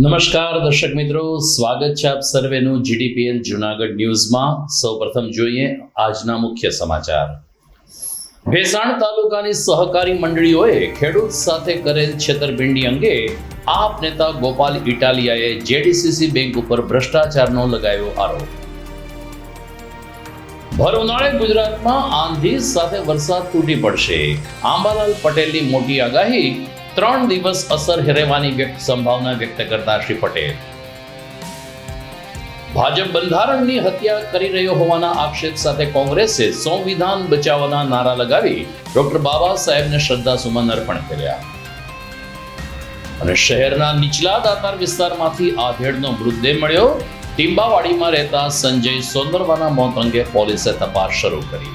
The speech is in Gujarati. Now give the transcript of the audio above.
નમસ્કાર, દર્શક મિત્રો. સ્વાગત છે આપ સર્વેનું જીડીપીએલ જુનાગઢ ન્યૂઝમાં. સૌપ્રથમ જોઈએ આજના મુખ્ય સમાચાર. ભેસાણ તાલુકાની સહકારી મંડળીઓએ ખેડૂત સાથે કરેલ છેતરપિંડી અંગે આપ નેતા ગોપાલ ઇટાલિયાએ જેડીસીસી બેંક ઉપર ભ્રષ્ટાચારનો લગાવ્યો આરોપ. ભર ગુજરાતમાં આંધી સાથે વરસાદ તૂટી પડશે. આંબાલાલ પટેલની મોટી આગાહી ત્રણ દિવસ અસર રહેવાની વ્યક્ત સંભાવના વ્યક્ત કરતા શ્રી પટેલ. ભાજપ બંધારણની હત્યા કરી રહ્યો હોવાના આક્ષેપ સાથે કોંગ્રેસે સંવિધાન બચાવવાના નારા લગાવી ડોક્ટર બાબા સાહેબને શ્રદ્ધાસુમન અર્પણ કર્યા. અને શહેરના નીચલા દાતાર વિસ્તારમાંથી આધેડનો મૃતદેહ મળ્યો. ટીંબાવાડીમાં રહેતા સંજય સોંદરવાના મોત અંગે પોલીસે તપાસ શરૂ કરી.